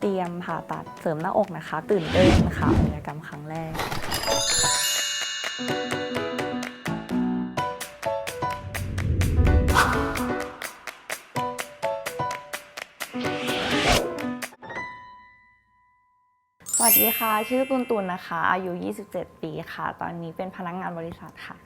เตรียมผ่าตัดเสริมหน้าอกนะคะ ตื่นเต้นค่ะศัลยกรรมครั้งแรก สวัสดีค่ะ ชื่อตุนตุนนะคะ อายุ 27 ปีค่ะ ตอนนี้เป็นพนักงานบริษัทค่ะ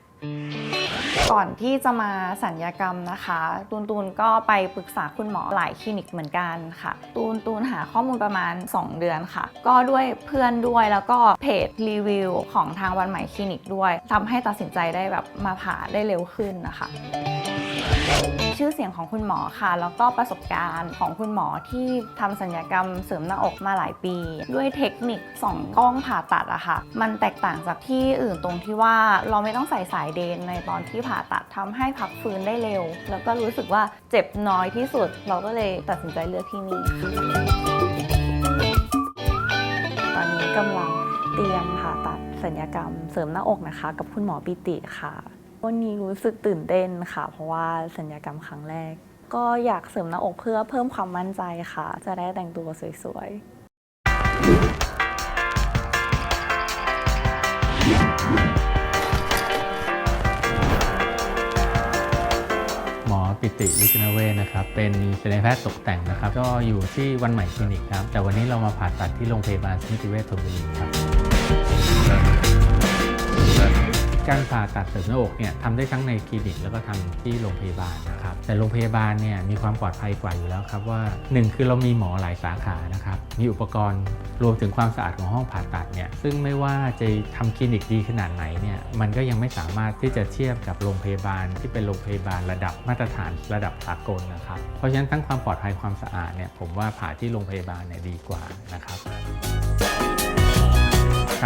ก่อนที่จะมาสัญญกรรมนะคะ ตูนตูนก็ไปปรึกษาคุณหมอหลายคลินิกเหมือนกันค่ะ ตูนตูนหาข้อมูลประมาณ 2 เดือนค่ะ ก็ด้วยเพื่อนด้วยแล้วก็เพจรีวิวของทางวันใหม่คลินิกด้วยทำให้ตัดสินใจได้แบบมาผ่าได้เร็วขึ้นนะคะชื่อเสียงของคุณหมอค่ะ แล้วก็ประสบการณ์ของคุณหมอที่ทำสัญญกรรมเสริมหน้าอกมาหลายปี ด้วยเทคนิคสองกล้องผ่าตัดอะค่ะ มันแตกต่างจากที่อื่นตรงที่ว่าเราไม่ต้องใส่สายเดนในตอนที่ผ่าตัดทำให้พักฟื้นได้เร็ว แล้วก็รู้สึกว่าเจ็บน้อยที่สุด เราก็เลยตัดสินใจเลือกที่นี่ตอนนี้กำลังเตรียมผ่าตัดสัญญกรรมเสริมหน้าอกนะคะ กับคุณหมอปิติค่ะวันนี้รู้สึกตื่นเต้นค่ะ เพราะว่าสัญญกรรมครั้งแรก ก็อยากเสริมหน้าอกเพื่อเพิ่มความมั่นใจค่ะ จะได้แต่งตัวสวยๆ ติลิจนาเวนะครับเป็นศัลยแพทย์ตกแต่งนะครับ ก็อยู่ที่วันใหม่คลินิกครับ แต่วันนี้เรามาผ่าตัดที่โรงพยาบาลสมิติเวชธนบุรีครับ การผ่าตัดเสริมหน้าอกเนี่ยทำได้ทั้งในคลินิกแล้วก็ทำที่โรงพยาบาลนะครับแต่โรงพยาบาลเนี่ยมีความปลอดภัยกว่าอยู่แล้วครับว่าหนึ่งคือเรามีหมอหลายสาขานะครับมีอุปกรณ์รวมถึงความสะอาดของห้องผ่าตัดเนี่ยซึ่งไม่ว่าจะทำคลินิกดีขนาดไหนเนี่ยมันก็ยังไม่สามารถที่จะเทียบกับโรงพยาบาลที่เป็นโรงพยาบาลระดับมาตรฐานระดับสากลนะครับเพราะฉะนั้นทั้งความปลอดภัยความสะอาดเนี่ยผมว่าผ่าที่โรงพยาบาลเนี่ยดีกว่านะครับ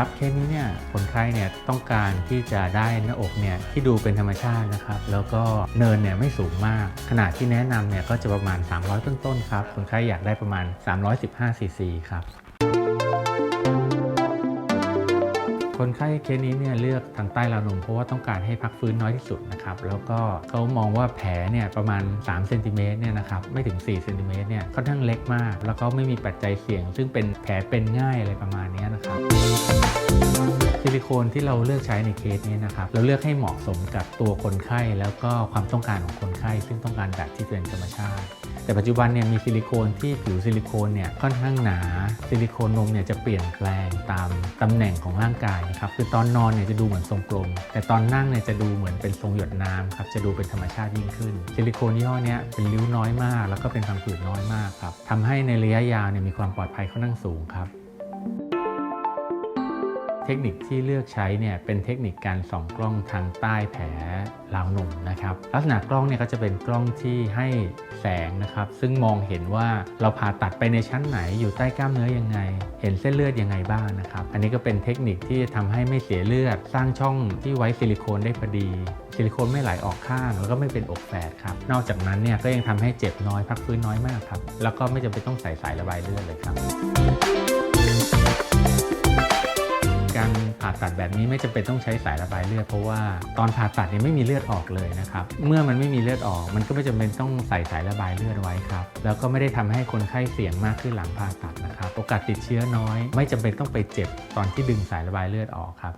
ครับเคสนี้เนี่ยคนไข้เนี่ยต้องการที่จะได้หน้าอกเนี่ยที่ดูเป็นธรรมชาตินะครับ แล้วก็เนินเนี่ยไม่สูงมาก ขนาดที่แนะนำเนี่ยก็จะประมาณ 300 ต้นๆครับ คนไข้อยากได้ประมาณ 315 ซีซีครับคนไข้เคสนี้เนี่ยเลือกทางใต้ราวนมเพราะว่าต้องการให้พักฟื้นน้อยที่สุดนะครับ แล้วก็เขามองว่าแผลเนี่ยประมาณ3เซนติเมตรเนี่ยนะครับไม่ถึง4เซนติเมตรเนี่ยค่อนข้างเล็กมาก แล้วก็ไม่มีปัจจัยเสี่ยง ซึ่งเป็นแผลเป็นง่ายอะไรประมาณนี้นะครับ ซิลิโคนที่เราเลือกใช้ในเคสนี้นะครับเราเลือกให้เหมาะสมกับตัวคนไข้แล้วก็ความต้องการของคนไข้ ซึ่งต้องการแบบที่เป็นธรรมชาติ แต่ปัจจุบันเนี่ยมีซิลิโคนที่ผิวซิลิโคนเนี่ยค่อนข้างหนา ซิลิโคนนมเนี่ยจะเปลี่ยนแปลงตามตำแหน่งของร่างกายนะครับคือตอนนอนเนี่ยจะดูเหมือนทรงกลม แต่ตอนนั่งเนี่ยจะดูเหมือนเป็นทรงหยดน้ำครับจะดูเป็นธรรมชาติยิ่งขึ้น ซิลิโคนยี่ห้อเนี้ยเป็นริ้วน้อยมาก แล้วก็เป็นพังผืดน้อยมากครับทำให้ในระยะยาวเนี่ยมีความปลอดภัยค่อนข้างสูงครับ เทคนิคที่เลือกใช้เนี่ยเป็นเทคนิคการส่องกล้องทางใต้แผลราวนมนะครับลักษณะกล้องเนี่ยก็จะเป็นกล้องที่ให้แสงนะครับซึ่งมองเห็นว่าเราผ่าตัดไปในชั้นไหนอยู่ใต้กล้ามเนื้อยังไง เห็นเส้นเลือดยังไงบ้างนะครับอันนี้ก็เป็นเทคนิคที่จะทำให้ไม่เสียเลือด สร้างช่องที่ไว้ซิลิโคนได้พอดี ซิลิโคนไม่ไหลออกข้าง แล้วก็ไม่เป็นอกแฝดครับนอกจากนั้นเนี่ยก็ยังทำให้เจ็บน้อยพักฟื้นน้อยมากครับแล้วก็ไม่จำเป็นต้องใส่สายระบายเลือดเลยครับ การผ่าตัดแบบนี้ไม่จำเป็นต้องใช้สายระบายเลือดเพราะว่าตอนผ่าตัดเนี่ยไม่มีเลือดออกเลยนะครับเมื่อมันไม่มีเลือดออก มันก็ไม่จำเป็นต้องใส่สายระบายเลือดไว้ครับแล้วก็ไม่ได้ทำให้คนไข้เสี่ยงมากขึ้นหลังผ่าตัดนะครับโอกาสติดเชื้อน้อย ไม่จำเป็นต้องไปเจ็บตอนที่ดึงสายระบายเลือดออกครับ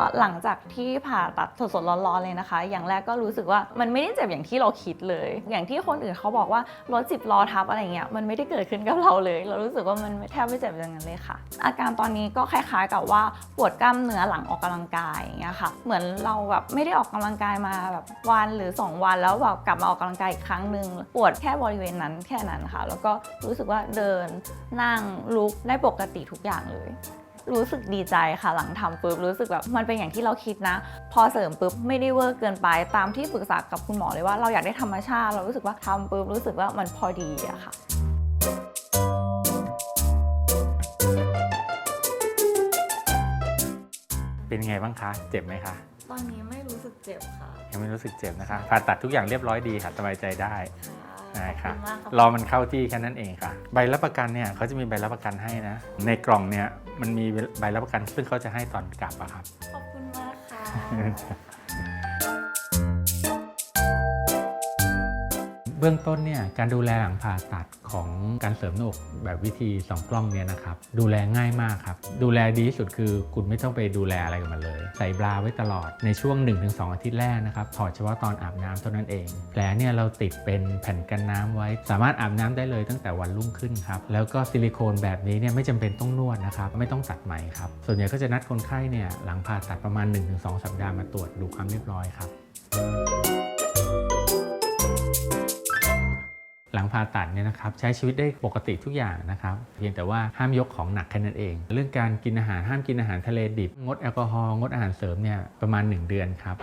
ก็หลังจากที่ผ่าตัดสดๆร้อนๆเลยนะคะ อย่างแรกก็รู้สึกว่ามันไม่ได้เจ็บอย่างที่เราคิดเลย อย่างที่คนอื่นเขาบอกว่ารถสิบล้อทับอะไรเงี้ยมันไม่ได้เกิดขึ้นกับเราเลย เรารู้สึกว่ามันแทบไม่เจ็บอย่างนั้นเลยค่ะ อาการตอนนี้ก็คล้ายๆกับว่าปวดกล้ามเนื้อหลังออกกำลังกายอย่างเงี้ยค่ะ เหมือนเราแบบไม่ได้ออกกำลังกายมาแบบวันหรือ 2 วันแล้วแบบกลับมาออกกำลังกายอีกครั้งหนึ่งปวดแค่บริเวณนั้นแค่นั้นค่ะ แล้วก็รู้สึกว่าเดินนั่งลุกได้ปกติทุกอย่างเลย รู้สึกดีใจค่ะหลังทำปุ๊บรู้สึกแบบมันเป็นอย่างที่เราคิดนะ พอเสริมปุ๊บไม่ได้เวอร์เกินไปตามที่ปรึกษากับคุณหมอเลยว่าเราอยากได้ธรรมชาติเรารู้สึกว่าทำปุ๊บรู้สึกว่ามันพอดีอะค่ะเป็นไงบ้างคะ เจ็บไหมคะ ตอนนี้ไม่รู้สึกเจ็บค่ะ ยังไม่รู้สึกเจ็บนะคะ ผ่าตัดทุกอย่างเรียบร้อยดีค่ะสบายใจได้ ได้ค่ะรรอมันเข้าที่แค่นั้นเองค่ะ ใบรับประกันเนี่ยเขาจะมีใบรับประกันให้นะ ในกล่องเนี่ยมันมีใบรับประกันซึ่งเขาจะให้ตอนกลับอะครับ ขอบคุณมากค่ะ เบื้องต้นเนี่ยการดูแลหลังผ่าตัด ของการเสริมหน้าอกแบบวิธีสองกล้องเนี่ยนะครับดูแลง่ายมากครับ ดูแลดีที่สุดคือคุณไม่ต้องไปดูแลอะไรกับมันเลย ใส่บราไว้ตลอดในช่วง 1-2 อาทิตย์แรกนะครับถอดเฉพาะตอนอาบน้ำเท่านั้นเองแผลเนี่ยเราติดเป็นแผ่นกันน้ำไว้ สามารถอาบน้ำได้เลยตั้งแต่วันรุ่งขึ้นครับแล้วก็ซิลิโคนแบบนี้เนี่ยไม่จำเป็นต้องนวดนะครับไม่ต้องตัดไหมครับส่วนใหญ่ก็จะนัดคนไข้เนี่ยหลังผ่าตัดประมาณ 1-2 สัปดาห์มาตรวจดูความเรียบร้อยครับห ลังผ่าตัดเนี่ยนะครับใช้ชีวิตได้ปกติทุกอย่างนะครับเพียงแต่ว่าห้ามยกของหนักแค่นั้นเอง เรื่องการกินอาหารห้ามกินอาหารทะเลดิบงดแอลกอฮอล์งดอาหารเสริมเนี่ยประมาณ 1 เดือนครับ